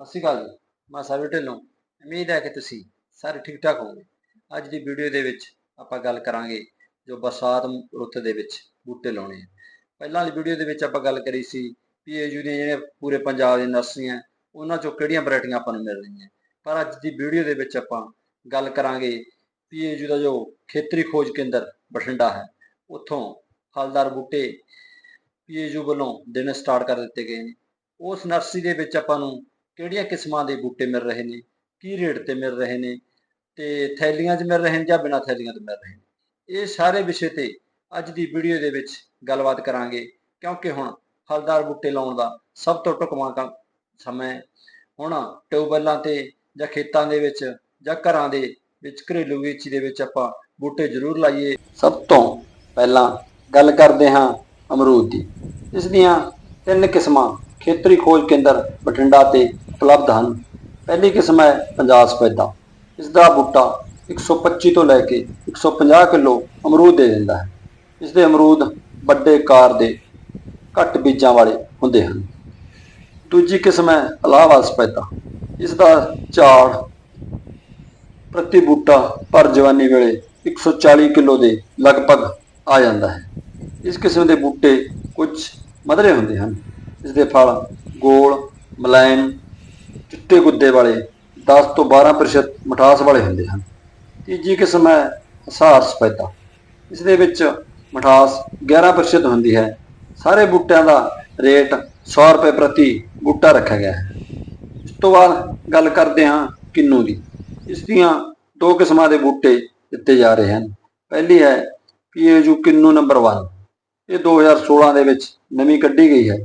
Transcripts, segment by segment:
ਸਤਿ ਸ਼੍ਰੀ ਅਕਾਲ ਜੀ, ਮੈਂ ਸਰਵ ਢਿੱਲੋਂ। ਉਮੀਦ ਹੈ ਕਿ ਤੁਸੀਂ ਸਾਰੇ ਠੀਕ ਠਾਕ ਹੋਵੋਗੇ। ਅੱਜ ਦੀ ਵੀਡੀਓ ਦੇ ਵਿੱਚ ਆਪਾਂ ਗੱਲ ਕਰਾਂਗੇ ਜੋ ਬਰਸਾਤ ਰੁੱਤ ਦੇ ਵਿੱਚ ਬੂਟੇ ਲਾਉਣੇ ਆ। ਪਹਿਲਾਂ ਵਾਲੀ ਵੀਡੀਓ ਦੇ ਵਿੱਚ ਆਪਾਂ ਗੱਲ ਕਰੀ ਸੀ ਪੀਏਯੂ ਦੀਆਂ ਜਿਹੜੀਆਂ ਪੂਰੇ ਪੰਜਾਬ ਦੀਆਂ ਨਰਸਰੀਆਂ, ਉਹਨਾਂ ਚੋਂ ਕਿਹੜੀਆਂ ਵੈਰਾਈਟੀਆਂ ਆਪਾਂ ਨੂੰ ਮਿਲ ਰਹੀਆਂ। ਪਰ ਅੱਜ ਦੀ ਵੀਡੀਓ ਦੇ ਵਿੱਚ ਆਪਾਂ ਗੱਲ ਕਰਾਂਗੇ ਪੀਏਯੂ ਦਾ ਜੋ ਖੇਤਰੀ ਖੋਜ ਕੇਂਦਰ ਬਠਿੰਡਾ ਹੈ, ਉੱਥੋਂ ਫਲਦਾਰ ਬੂਟੇ ਪੀਏਯੂ ਵੱਲੋਂ ਦੇਣੇ ਸਟਾਰਟ ਕਰ ਦਿੱਤੇ ਗਏ ਨੇ। ਉਸ ਨਰਸਰੀ ਦੇ ਵਿੱਚ ਆਪਾਂ ਨੂੰ ਕਿਹੜੀਆਂ ਕਿਸਮਾਂ ਦੇ ਬੂਟੇ ਮਿਲ ਰਹੇ ਨੇ? ਕੀ ਰੇਟ ਤੇ ਮਿਲ ਰਹੇ ਨੇ? ਤੇ ਥੈਲੀਆਂ 'ਚ ਮਿਲ ਰਹੇ ਨੇ ਜਾਂ ਬਿਨਾਂ ਥੈਲੀਆਂ ਤੋਂ ਮਿਲ ਰਹੇ ਨੇ? ਇਹ ਸਾਰੇ ਵਿਸ਼ੇ ਤੇ ਅੱਜ ਦੀ ਵੀਡੀਓ ਦੇ ਵਿੱਚ ਗੱਲਬਾਤ ਕਰਾਂਗੇ, ਕਿਉਂਕਿ ਹੁਣ ਫਲਦਾਰ ਬੂਟੇ ਲਾਉਣ ਦਾ ਸਭ ਤੋਂ ਢੁਕਵਾਂ ਕੰਮ ਸਮਾਂ ਹੁਣ ਟਿਊਬਵੈੱਲਾਂ ਤੇ ਜਾਂ ਖੇਤਾਂ ਦੇ ਵਿੱਚ ਜਾਂ ਘਰਾਂ ਦੇ ਵਿੱਚ, ਘਰੇਲੂ ਬਗੀਚੀ ਦੇ ਵਿੱਚ ਆਪਾਂ ਬੂਟੇ ਜ਼ਰੂਰ ਲਾਈਏ। ਸਭ ਤੋਂ ਪਹਿਲਾਂ ਗੱਲ ਕਰਦੇ ਹਾਂ ਅਮਰੂਦ ਦੀ। ਇਸ ਦੀਆਂ ਤਿੰਨ ਕਿਸਮਾਂ ਖੇਤਰੀ ਖੋਜ ਕੇਂਦਰ ਬਠਿੰਡਾ ਤੇ ਉਪਲਬਧ ਹਨ। ਪਹਿਲੀ ਕਿਸਮ ਹੈ ਪੰਜਾਬ ਸਫੈਦਾ। ਇਸ ਦਾ ਬੂਟਾ 125 ਤੋਂ ਲੈ ਕੇ 150 ਕਿਲੋ ਅਮਰੂਦ ਦੇ ਦਿੰਦਾ ਹੈ। ਇਸ ਦੇ ਅਮਰੂਦ ਵੱਡੇ ਕਾਰ ਦੇ ਘੱਟ ਬੀਜਾਂ ਵਾਲੇ ਹੁੰਦੇ ਹਨ। ਦੂਜੀ ਕਿਸਮ ਹੈ ਇਲਾਹਾਬਾਦ ਸਫੈਦਾ। ਇਸ ਦਾ ਝਾੜ ਪ੍ਰਤੀ ਬੂਟਾ ਪਰ ਜਵਾਨੀ ਵੇਲੇ 140 ਕਿਲੋ ਦੇ ਲਗਭਗ ਆ ਜਾਂਦਾ ਹੈ। ਇਸ ਕਿਸਮ ਦੇ ਬੂਟੇ ਕੁਝ ਮਧਰੇ ਹੁੰਦੇ ਹਨ। ਇਸ ਦੇ ਫਲ ਗੋਲ ਮਲਾਇਮ ਚਿੱਟੇ ਗੁੱਦੇ ਵਾਲੇ 10 ਤੋਂ 12% ਮਠਾਸ ਵਾਲੇ ਹੁੰਦੇ ਹਨ। ਤੀਜੀ ਕਿਸਮ ਹੈ ਹਸਾਰ ਸਫੈਦਾ। ਇਸ ਦੇ ਵਿੱਚ ਮਠਾਸ 11% ਹੁੰਦੀ ਹੈ। ਸਾਰੇ ਬੂਟਿਆਂ ਦਾ ਰੇਟ 100 ਰੁਪਏ ਪ੍ਰਤੀ ਬੂਟਾ ਰੱਖਿਆ ਗਿਆ ਹੈ। ਇਸ ਤੋਂ ਬਾਅਦ ਗੱਲ ਕਰਦੇ ਹਾਂ ਕਿੰਨੂ ਦੀ। ਇਸ ਦੀਆਂ ਦੋ ਕਿਸਮਾਂ ਦੇ ਬੂਟੇ ਦਿੱਤੇ ਜਾ ਰਹੇ ਹਨ। ਪਹਿਲੀ ਹੈ ਪੀਏਯੂ ਕਿੰਨੂ ਨੰਬਰ 1 ਇਹ 2016 ਦੇ ਵਿੱਚ ਨਵੀਂ ਕੱਢੀ ਗਈ ਹੈ।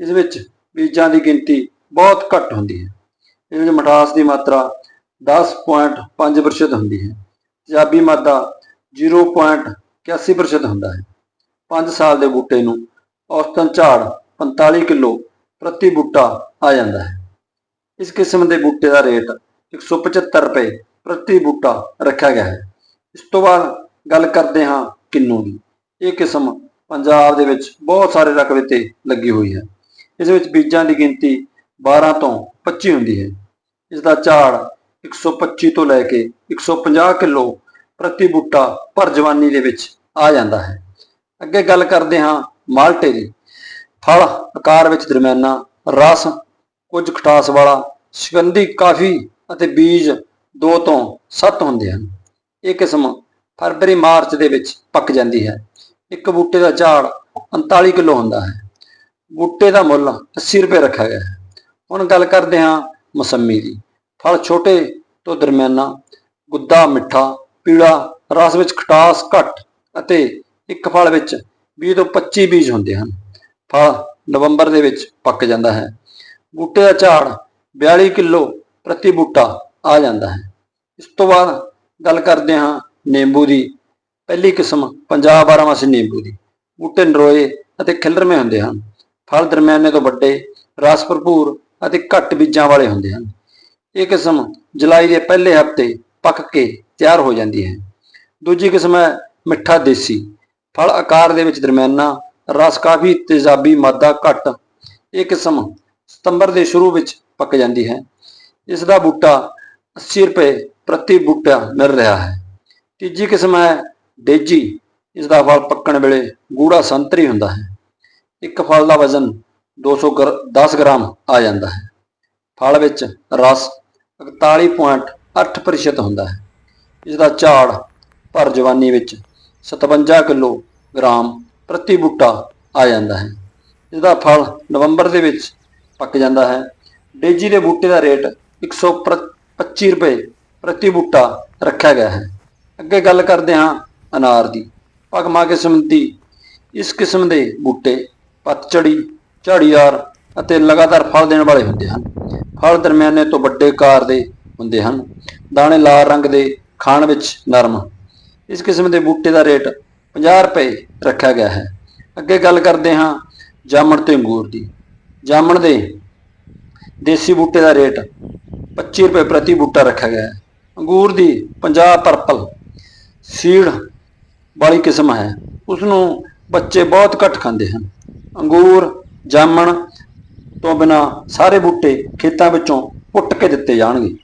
ਇਸ ਵਿੱਚ ਬੀਜਾਂ ਦੀ ਗਿਣਤੀ ਬਹੁਤ ਘੱਟ ਹੁੰਦੀ ਹੈ। ਇਸ ਵਿੱਚ ਮਠਾਸ ਦੀ ਮਾਤਰਾ 10.5% ਹੁੰਦੀ ਹੈ। ਤੇਜ਼ਾਬੀ ਮਾਦਾ 0.81% ਹੁੰਦਾ ਹੈ। 5 ਸਾਲ ਦੇ ਬੂਟੇ ਨੂੰ ਔਸਤਨ ਝਾੜ 45 ਕਿਲੋ ਪ੍ਰਤੀ ਬੂਟਾ ਆ ਜਾਂਦਾ ਹੈ। ਇਸ ਕਿਸਮ ਦੇ ਬੂਟੇ ਦਾ ਰੇਟ 175 ਰੁਪਏ ਪ੍ਰਤੀ ਬੂਟਾ ਰੱਖਿਆ ਗਿਆ ਹੈ। ਇਸ ਤੋਂ ਬਾਅਦ ਗੱਲ ਕਰਦੇ ਹਾਂ ਕਿੰਨੂ ਦੀ। ਇਹ ਕਿਸਮ ਪੰਜਾਬ ਦੇ ਵਿੱਚ ਬਹੁਤ ਸਾਰੇ ਰਕਬੇ ਤੇ ਲੱਗੀ ਹੋਈ ਹੈ। ਇਸ ਵਿੱਚ ਬੀਜਾਂ ਦੀ ਗਿਣਤੀ 12 ਤੋਂ 25 ਹੁੰਦੀ ਹੈ। ਇਸ ਦਾ ਝਾੜ 125 ਤੋਂ ਲੈ ਕੇ 150 ਕਿਲੋ ਪ੍ਰਤੀ ਬੂਟਾ ਭਰ ਜਵਾਨੀ ਦੇ ਵਿੱਚ ਆ ਜਾਂਦਾ ਹੈ। ਅੱਗੇ ਗੱਲ ਕਰਦੇ ਹਾਂ ਮਾਲਟੇ ਦੀ। ਫਲ ਆਕਾਰ ਵਿੱਚ ਦਰਮਿਆਨਾ ਰਸ, ਕੁਝ ਖਟਾਸ ਵਾਲਾ, ਸੁਗੰਧੀ ਕਾਫੀ ਅਤੇ ਬੀਜ 2 ਤੋਂ 7 ਹੁੰਦੇ ਹਨ। ਇਹ ਕਿਸਮ ਫਰਵਰੀ ਮਾਰਚ ਦੇ ਵਿੱਚ ਪੱਕ ਜਾਂਦੀ ਹੈ। ਇੱਕ ਬੂਟੇ ਦਾ ਝਾੜ 39 ਕਿਲੋ ਹੁੰਦਾ ਹੈ। ਬੂਟੇ ਦਾ ਮੁੱਲ 80 ਰੁਪਏ ਰੱਖਿਆ ਗਿਆ ਹੈ। ਹੁਣ ਗੱਲ ਕਰਦੇ ਹਾਂ ਮਸੰਮੀ ਦੀ। ਫਲ ਛੋਟੇ ਤੋਂ ਦਰਮਿਆਨਾ, ਗੁੱਦਾ ਮਿੱਠਾ, ਪੀਲਾ, ਰਸ ਵਿੱਚ ਖਟਾਸ ਘੱਟ ਅਤੇ ਇੱਕ ਫਲ ਵਿੱਚ 20 ਤੋਂ 25 ਬੀਜ ਹੁੰਦੇ ਹਨ। ਫਲ ਨਵੰਬਰ ਦੇ ਵਿੱਚ ਪੱਕ ਜਾਂਦਾ ਹੈ। ਬੂਟੇ ਦਾ ਝਾੜ 42 ਕਿਲੋ ਪ੍ਰਤੀ ਬੂਟਾ ਆ ਜਾਂਦਾ ਹੈ। ਇਸ ਤੋਂ ਬਾਅਦ ਗੱਲ ਕਰਦੇ ਹਾਂ ਨਿੰਬੂ ਦੀ। ਪਹਿਲੀ ਕਿਸਮ ਪੰਜਾਬ ਬਾਰਾਮਾਸੀ ਨਿੰਬੂ ਦੀ। ਬੂਟੇ ਨਰੋਏ ਅਤੇ ਖਿਲਰਮੇ ਹੁੰਦੇ ਹਨ। ਫਲ ਦਰਮਿਆਨੇ ਤੋਂ ਵੱਡੇ, ਰਸ ਭਰਪੂਰ ਅਤੇ ਘੱਟ ਬੀਜਾਂ ਵਾਲੇ ਹੁੰਦੇ ਹਨ। ਇਹ ਕਿਸਮ ਜੁਲਾਈ ਦੇ ਪਹਿਲੇ ਹਫ਼ਤੇ ਪੱਕ ਕੇ ਤਿਆਰ ਹੋ ਜਾਂਦੀ ਹੈ। ਦੂਜੀ ਕਿਸਮ ਹੈ ਮਿੱਠਾ ਦੇਸੀ। ਫਲ ਆਕਾਰ ਦੇ ਵਿੱਚ ਦਰਮਿਆਨਾ, ਰਸ ਕਾਫੀ ਤੇਜ਼ਾਬੀ ਮਾਦਾ ਘੱਟ। ਇਹ ਕਿਸਮ ਸਤੰਬਰ ਦੇ ਸ਼ੁਰੂ ਵਿੱਚ ਪੱਕ ਜਾਂਦੀ ਹੈ। ਇਸ ਦਾ ਬੂਟਾ 80 ਰੁਪਏ ਪ੍ਰਤੀ ਬੂਟਾ ਮਿਲ ਰਿਹਾ ਹੈ। ਤੀਜੀ ਕਿਸਮ ਹੈ ਡੇਜੀ। ਇਸ ਦਾ ਫਲ ਪੱਕਣ ਵੇਲੇ ਗੂੜਾ ਸੰਤਰੀ ਹੁੰਦਾ ਹੈ। ਇੱਕ ਫਲ ਦਾ ਵਜ਼ਨ 210 ਗ੍ਰਾਮ ਆ ਜਾਂਦਾ ਹੈ। ਫਲ ਵਿੱਚ ਰਸ 41.8% ਹੁੰਦਾ ਹੈ। ਇਸ ਦਾ ਝਾੜ ਭਰ ਜਵਾਨੀ ਵਿੱਚ 57 ਕਿਲੋ ਗ੍ਰਾਮ ਪ੍ਰਤੀ ਬੂਟਾ ਆ ਜਾਂਦਾ ਹੈ। ਇਸ ਦਾ ਫਲ ਨਵੰਬਰ ਦੇ ਵਿੱਚ ਪੱਕ ਜਾਂਦਾ ਹੈ। ਡੇਜੀ ਦੇ ਬੂਟੇ ਦਾ ਰੇਟ 125 ਰੁਪਏ ਪ੍ਰਤੀ ਬੂਟਾ ਰੱਖਿਆ ਗਿਆ ਹੈ। ਅੱਗੇ ਗੱਲ ਕਰਦੇ ਹਾਂ ਅਨਾਰ ਦੀ। ਭਗਮਾ ਕਿਸਮ ਦੀ, ਇਸ ਕਿਸਮ ਦੇ ਬੂਟੇ ਪਤਝੜੀ ਝਾੜੀਦਾਰ ਅਤੇ ਲਗਾਤਾਰ ਫਲ ਦੇਣ ਵਾਲੇ ਹੁੰਦੇ ਹਨ। ਫਲ ਦਰਮਿਆਨੇ ਤੋਂ ਵੱਡੇ ਆਕਾਰ ਦੇ ਹੁੰਦੇ ਹਨ। ਦਾਣੇ ਲਾਲ ਰੰਗ ਦੇ, ਖਾਣ ਵਿੱਚ ਨਰਮ। ਇਸ ਕਿਸਮ ਦੇ ਬੂਟੇ ਦਾ ਰੇਟ 50 ਰੁਪਏ ਰੱਖਿਆ ਗਿਆ ਹੈ। ਅੱਗੇ ਗੱਲ ਕਰਦੇ ਹਾਂ ਜਾਮਣ ਤੇ ਅੰਗੂਰ ਦੀ। ਜਾਮਣ ਦੇ ਦੇਸੀ ਬੂਟੇ ਦਾ ਰੇਟ 25 ਰੁਪਏ ਪ੍ਰਤੀ ਬੂਟਾ ਰੱਖਿਆ ਗਿਆ ਹੈ। ਅੰਗੂਰ ਦੀ 50 ਪਰਪਲ ਸੀੜ ਵਾਲੀ ਕਿਸਮ ਹੈ। ਉਸ ਨੂੰ ਬੱਚੇ ਬਹੁਤ ਘੱਟ ਖਾਂਦੇ ਹਨ। ਅੰਗੂਰ ਜਾਮਣ ਤੋਂ ਬਿਨਾ ਸਾਰੇ ਬੂਟੇ ਖੇਤਾਂ ਵਿੱਚੋਂ ਪੁੱਟ ਕੇ ਦਿੱਤੇ ਜਾਣਗੇ।